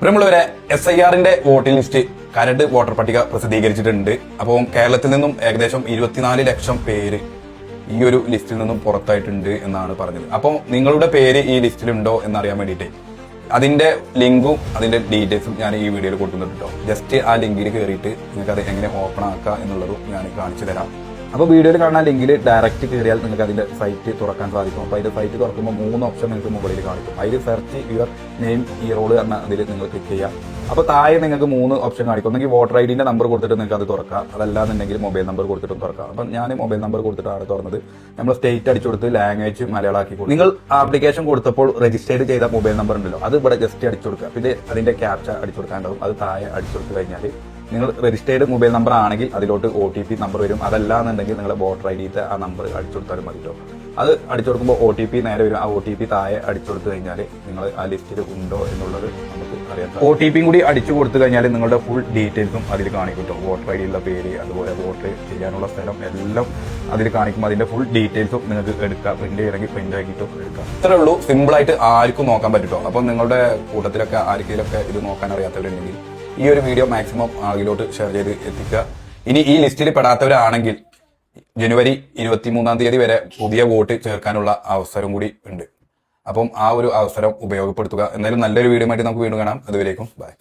പ്രിയമുള്ളവരെ S I ആറിന്റെ voting list കരട് വോട്ടർ പട്ടിക പ്രസിദ്ധീകരിച്ചിട്ടുണ്ട്. അപ്പോൾ കേരളത്തിൽ നിന്നും ഏകദേശം ഇരുപത്തിനാല് ലക്ഷം പേര് ഈ ഒരു ലിസ്റ്റിൽ നിന്നും പുറത്തായിട്ടുണ്ട് എന്നാണ് പറഞ്ഞത്. അപ്പോൾ നിങ്ങളുടെ പേര് ഈ ലിസ്റ്റിലുണ്ടോ എന്നറിയാൻ വേണ്ടിയിട്ട് അതിന്റെ ലിങ്കും അതിന്റെ ഡീറ്റെയിൽസും ഞാൻ ഈ വീഡിയോയിൽ കൊടുക്കുന്നുണ്ട് കേട്ടോ ജസ്റ്റ് ആ ലിങ്കിൽ കയറിയിട്ട് നിങ്ങൾക്ക് അത് എങ്ങനെ ഓപ്പൺ ആക്കാം എന്നുള്ളതും ഞാൻ കാണിച്ചു തരാം. അപ്പോൾ വീഡിയോയിൽ കാണുന്ന ലിങ്കിൽ ഡയറക്റ്റ് കയറിയാൽ നിങ്ങൾക്ക് അതിന്റെ സൈറ്റ് തുറക്കാൻ സാധിക്കും. അപ്പോൾ അതിന്റെ സൈറ്റ് തുറക്കുമ്പോൾ മൂന്ന് ഓപ്ഷൻ നിങ്ങൾക്ക് മുകളിൽ കാണിക്കും. അതിൽ search your name e roll എന്ന അതിൽ നിങ്ങൾ ക്ലിക്ക് ചെയ്യാം അപ്പോൾ താഴെ നിങ്ങൾക്ക് മൂന്ന് ഓപ്ഷൻ കാണിക്കും. ഒന്നെങ്കിൽ വോട്ടർ ഐ ഡിന്റെ നമ്പർ കൊടുത്തിട്ട് നിങ്ങൾക്ക് അത് തുറക്കാം. അതല്ലാന്നുണ്ടെങ്കിൽ മൊബൈൽ നമ്പർ കൊടുത്തിട്ടും തുറക്കാം. അപ്പം ഞാൻ മൊബൈൽ നമ്പർ കൊടുത്തിട്ടാണ് തുറന്നത്. നമ്മൾ സ്റ്റേറ്റ് അടിച്ചു കൊടുത്ത് ലാംഗ്വേജ് മലയാളമാക്കി കൊടുക്കും. നിങ്ങൾ ആപ്ലിക്കേഷൻ കൊടുത്തപ്പോൾ രജിസ്റ്റേഡ് ചെയ്ത മൊബൈൽ നമ്പർ ഉണ്ടല്ലോ അത് ഇവിടെ ജസ്റ്റ് അടിച്ചു കൊടുക്കുക. പിന്നെ അതിന്റെ ക്യാപ്ച അടിച്ചു കൊടുക്കാണ്ടാവും അത് താഴെ അടിച്ചു കൊടുത്തു കഴിഞ്ഞാൽ നിങ്ങൾ രജിസ്റ്റേർഡ് മൊബൈൽ നമ്പർ ആണെങ്കിൽ അതിലോട്ട് ഒ ടി പി നമ്പർ വരും. അതല്ല എന്നുണ്ടെങ്കിൽ നിങ്ങളുടെ വോട്ടർ ഐ ഡിത്തെ ആ നമ്പർ അടിച്ചു കൊടുത്താലും മതി കേട്ടോ അത് അടിച്ചു കൊടുക്കുമ്പോൾ ഒ ടി പി നേരെ വരും. ആ ഒ ടി പി താഴെ അടിച്ചു കൊടുത്തു കഴിഞ്ഞാൽ നിങ്ങൾ ആ ലിസ്റ്റിൽ ഉണ്ടോ എന്നുള്ളത് നമുക്ക് അറിയാം ഒ ടി പിയും കൂടി അടിച്ചു കൊടുത്തു കഴിഞ്ഞാൽ നിങ്ങളുടെ ഫുൾ ഡീറ്റെയിൽസും അതിൽ കാണിക്കും കേട്ടോ വോട്ടർ ഐ ഡിയുള്ള പേര് അതുപോലെ വോട്ട് ചെയ്യാനുള്ള സ്ഥലം എല്ലാം അതിൽ കാണിക്കും. അതിന്റെ ഫുൾ ഡീറ്റെയിൽസും നിങ്ങൾക്ക് എടുക്കാം. പ്രിന്റ് ചെയ്യണമെങ്കിൽ പ്രിന്റ് ആക്കിയിട്ടും എടുക്കാം. ഇത്രേ ഉള്ളൂ. സിമ്പിളായിട്ട് ആർക്കും നോക്കാൻ പറ്റുമോ അപ്പം നിങ്ങളുടെ കൂട്ടത്തിലൊക്കെ ആർക്കെങ്കിലൊക്കെ ഇത് നോക്കാൻ അറിയാത്തവരുണ്ടെങ്കിൽ ഈ ഒരു വീഡിയോ മാക്സിമം ആളുകളിലോട്ട് ഷെയർ ചെയ്ത് എത്തിക്കുക. ഇനി ഈ ലിസ്റ്റിൽ പെടാത്തവരാണെങ്കിൽ ജനുവരി ഇരുപത്തിമൂന്നാം തീയതി വരെ പുതിയ വോട്ട് ചേർക്കാനുള്ള അവസരം കൂടി ഉണ്ട്. അപ്പം ആ ഒരു അവസരം ഉപയോഗപ്പെടുത്തുക. എന്തായാലും നല്ലൊരു വീഡിയോ ആയിട്ട് നമുക്ക് വീണ്ടും കാണാം. അതുവരേക്കും ബൈ